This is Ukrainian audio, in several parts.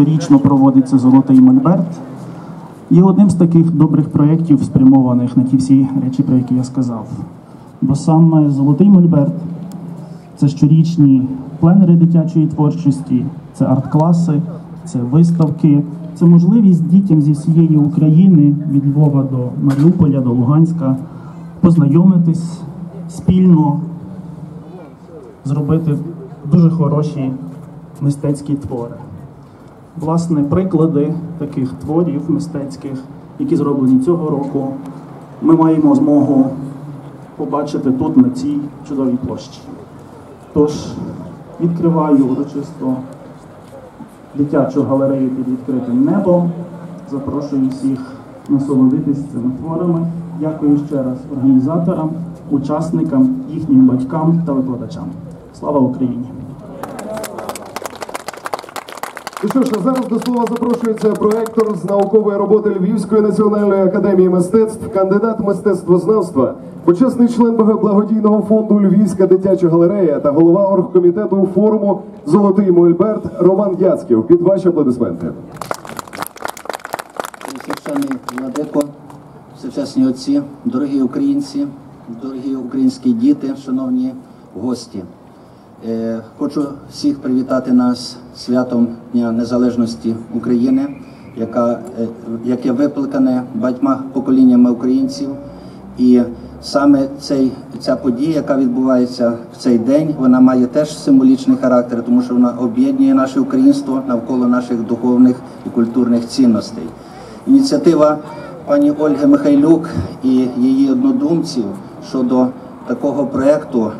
щорічно проводиться Золотий Мольберт. Є одним з таких добрих проєктів, спрямованих на ті всі речі, про які я сказав. Бо саме Золотий Мольберт це щорічні пленери дитячої творчості, це арт-класи, це виставки, це можливість дітям зі всієї України від Львова до Маріуполя, до Луганська познайомитись спільно, зробити дуже хороші мистецькі твори. Власне, приклади таких творів мистецьких, які зроблені цього року, ми маємо змогу побачити тут, на цій чудовій площі. Тож відкриваю урочисто дитячу галерею під відкритим небом. Запрошую всіх насолодитись цими творами. Дякую ще раз організаторам, учасникам, їхнім батькам та викладачам. Слава Україні! Ну що ж, зараз до слова запрошується проектор з наукової роботи Львівської національної академії мистецтв, кандидат мистецтвознавства, почесний член благодійного фонду Львівська дитяча галерея та голова оргкомітету форуму Золотий Мольберт Роман Яцьків. Під ваші аплодисменти. Владико, всечесні отці, дорогі українці, дорогі українські діти, шановні гості. Е, Хочу всіх привітати нас святом Дня Незалежності України, яка, е, яке викликане багатьма поколіннями українців. І саме цей, ця подія, яка відбувається в цей день, вона має теж символічний характер, тому що вона об'єднує наше українство навколо наших духовних і культурних цінностей. Ініціатива пані Ольги Михайлюк і її однодумців щодо такого проєкту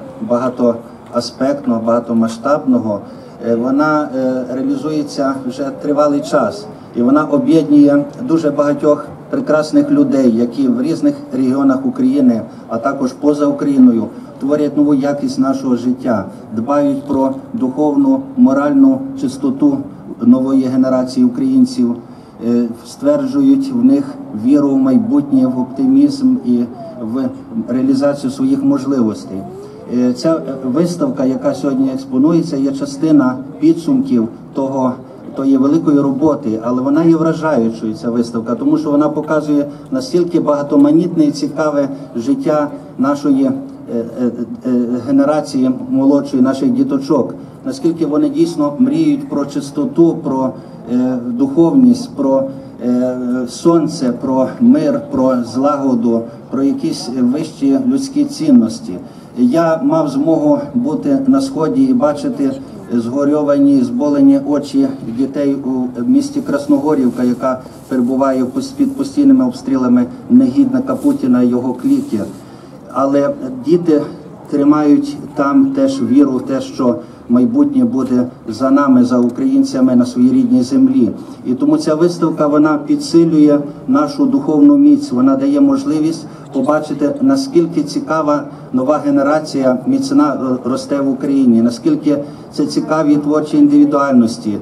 багатоаспектного, багатомасштабного, е, вона е, реалізується вже тривалий час, і вона об'єднує дуже багатьох прекрасних людей, які в різних регіонах України, а також поза Україною, творять нову якість нашого життя, дбають про духовну, моральну чистоту нової генерації українців. Е, стверджують в них віру в майбутнє, в оптимізм і в реалізацію своїх можливостей. Е, Ця е, виставка, яка сьогодні експонується, є частина підсумків того. Тої великої роботи, але вона є вражаючою ця виставка, тому що вона показує настільки багатоманітне і цікаве життя нашої е, генерації молодшої, наших діточок, наскільки вони дійсно мріють про чистоту, про духовність, про сонце, про мир, про злагоду, про якісь вищі людські цінності. Я мав змогу бути на сході і бачити згорьовані, зболені очі дітей у місті Красногорівка, яка перебуває під постійними обстрілами негідника Путіна і його кліки. Але діти тримають там теж віру в те, що майбутнє буде за нами, за українцями на своїй рідній землі. І тому ця виставка вона підсилює нашу духовну міць. Вона дає можливість побачити наскільки цікава нова генерація міцна е, росте в Україні, наскільки це цікаві творчі індивідуальності.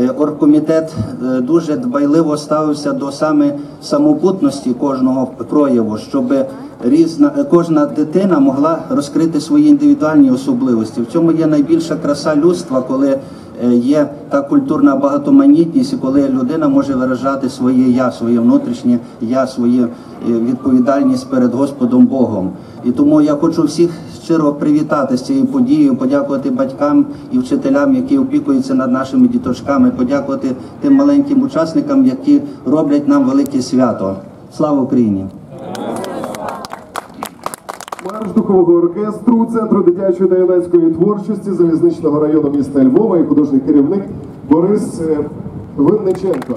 Е, Оргкомітет е, дуже дбайливо ставився до саме самобутності кожного прояву, щоб різна кожна дитина могла розкрити свої індивідуальні особливості. В цьому є найбільша краса людства, коли є та культурна багатоманітність, і коли людина може виражати своє я, своє внутрішнє я, свою е, відповідальність перед Господом Богом. І тому я хочу всіх щиро привітати з цією подією, подякувати батькам і вчителям, які опікуються над нашими діточками, подякувати тим маленьким учасникам, які роблять нам велике свято. Слава Україні! Марш духового оркестру Центру дитячої та юнацької творчості залізничного району міста Львова і художній керівник Борис е, Винниченко.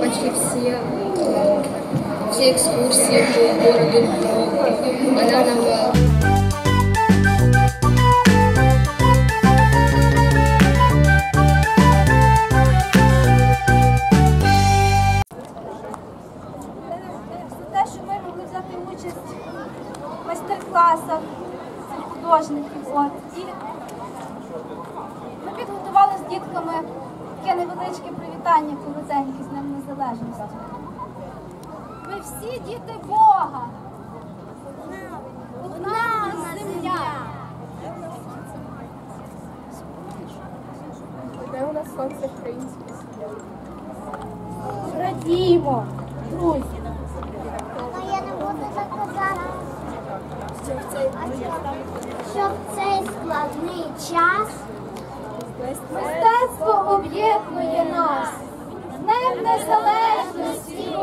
Почти все, экскурсии по городу. Она нам дітками таке невеличке привітання коротеньке з Днем Незалежності. Ми всі діти Бога. Одна земля. Де у нас сонце українське? Радімо, друзі. А я не буду заказати, що в цей складний час Мистецтво об'єднує нас. З Днем Незалежності,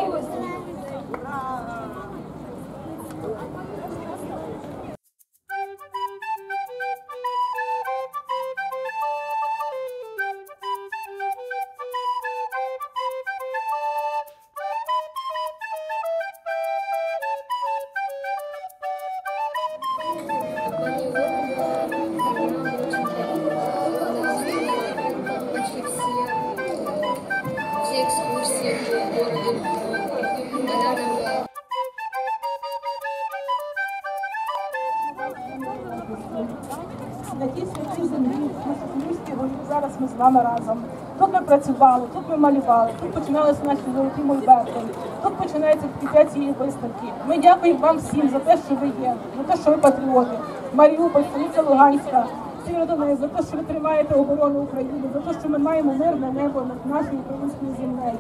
з вами разом. Тут ми працювали, тут ми малювали, тут починалися наші золоті мольберти, тут починається відкриття цієї виставки. Ми дякуємо вам всім за те, що ви є, за те, що ви патріоти. Маріуполь, столиця Луганська, Сєвєродонецьк, за те, що ви тримаєте оборону України, за те, що ми маємо мирне небо над нашою українською землею.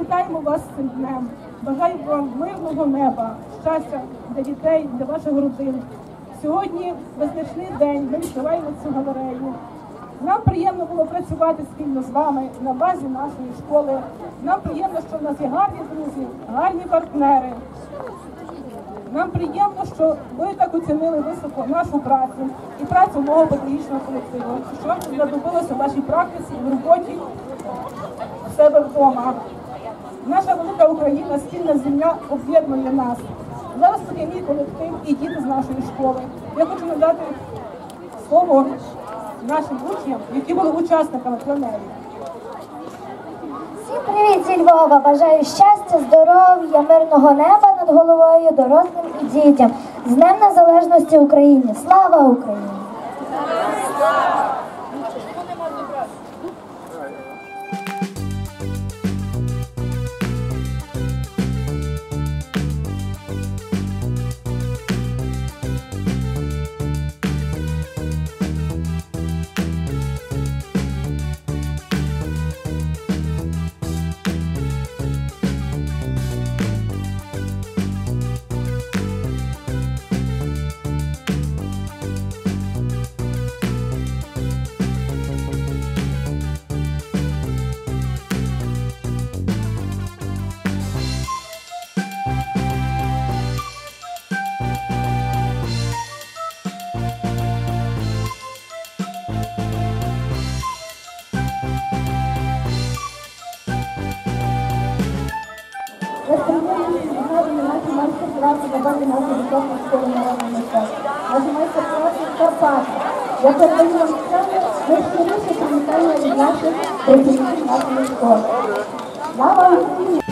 Вітаємо вас з цим днем. Бажаю вам мирного неба, щастя для дітей, для ваших родин. Сьогодні визначний день. Ми відкриваємо цю галерею. Нам приємно було працювати спільно з вами на базі нашої школи. Нам приємно, що в нас є гарні друзі, гарні партнери. Нам приємно, що ви так оцінили високо нашу працю і працю мого педагогічного колективу, що вам знадобилося в вашій практиці, в роботі у себе вдома. Наша велика Україна, спільна земля об'єднує нас. Зараз тут є мій колектив і діти з нашої школи. Я хочу надати слово нашим учням, які були учасниками пленерії. Всім привіт зі Львова! Бажаю щастя, здоров'я, мирного неба над головою, дорослим і дітям. З Днем Незалежності України! Слава Україні! Наші майстер-класи давали наші високі школи народного мистецтва. Наші майстер-класи Карпати. Я передаю вам сцену, найщиріше привітання від наших працівників нашої школи. Слава Україні!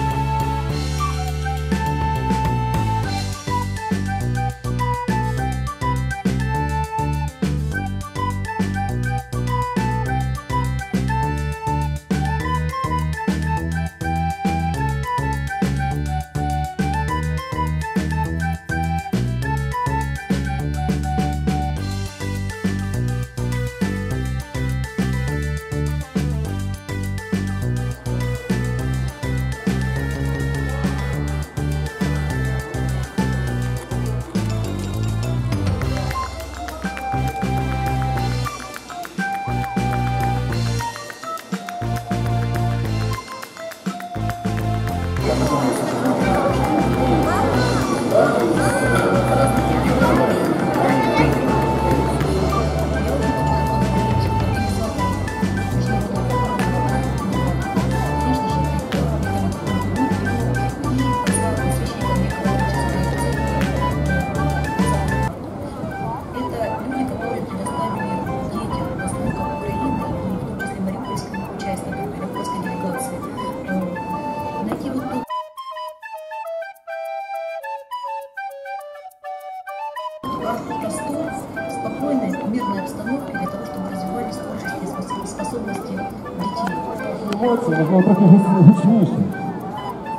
Емоції, можливо, трохи гуч- гучніше.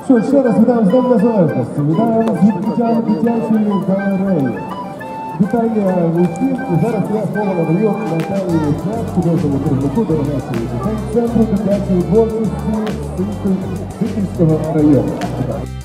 Що, ще раз вітаємо з Днем Незалежності. Вітаємо вас від дитячої галереї. Вітання усіх. І зараз я слово надаю Наталії Чак, художньому керівнику делегації дітей Центру дитячої творчості Сихівського району. Вітаю.